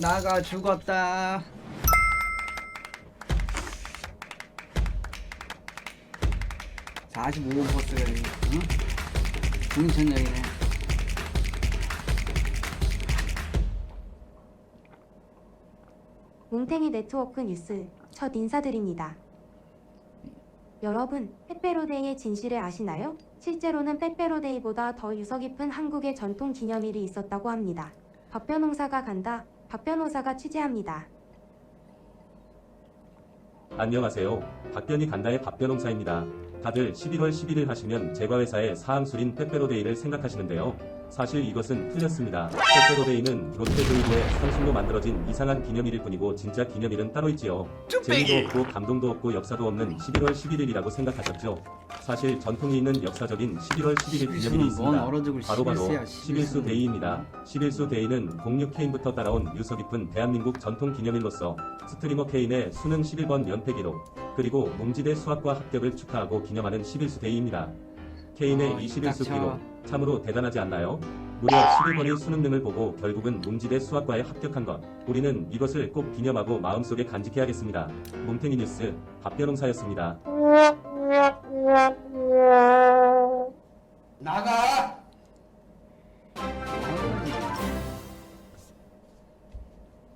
나가 죽었다 (45번) 버스가 여기 응? 중천역이네 뭉탱이 네트워크 뉴스 첫 인사드립니다. 여러분, 빼빼로데이의 진실을 아시나요? 실제로는 빼빼로데이보다 더 유서 깊은 한국의 전통 기념일이 있었다고 합니다. 박 변호사가 간다. 박 변호사가 취재합니다. 안녕하세요. 박변이 간다의 박변홍사입니다. 다들 11월 11일 하시면 제과 회사의 사항술인 빼빼로데이를 생각하시는데요. 사실 이것은 틀렸습니다. 빼빼로데이는 롯데조이보의 상술로 만들어진 이상한 기념일일 뿐이고 진짜 기념일은 따로 있지요. 재미도 없고 감동도 없고 역사도 없는 11월 11일이라고 생각하셨죠? 사실 전통이 있는 역사적인 11월 11일 기념일이 뭔 있습니다. 바로바로 11수야, 11수 데이입니다. 11수 데이는 공유 케인부터 따라온 유서 깊은 대한민국 전통 기념일로서 스트리머 케인의 수능 11번 연패 기록 그리고 몽지대 수학과 합격을 축하하고 기념하는 11수 데이입니다. 케인의 어, 이이 11수 닥쳐. 기록 참으로 대단하지 않나요? 무려 11번의 수능능을 보고 결국은 몽지대 수학과에 합격한 것. 우리는 이것을 꼭 기념하고 마음속에 간직해야겠습니다. 몽탱이 뉴스 박변홍사였습니다.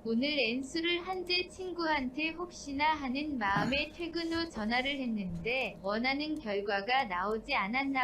오늘 엔수를 한재 친구한테 혹시나 하는 마음에 퇴근 후 전화를 했는데 원하는 결과가 나오지 않았나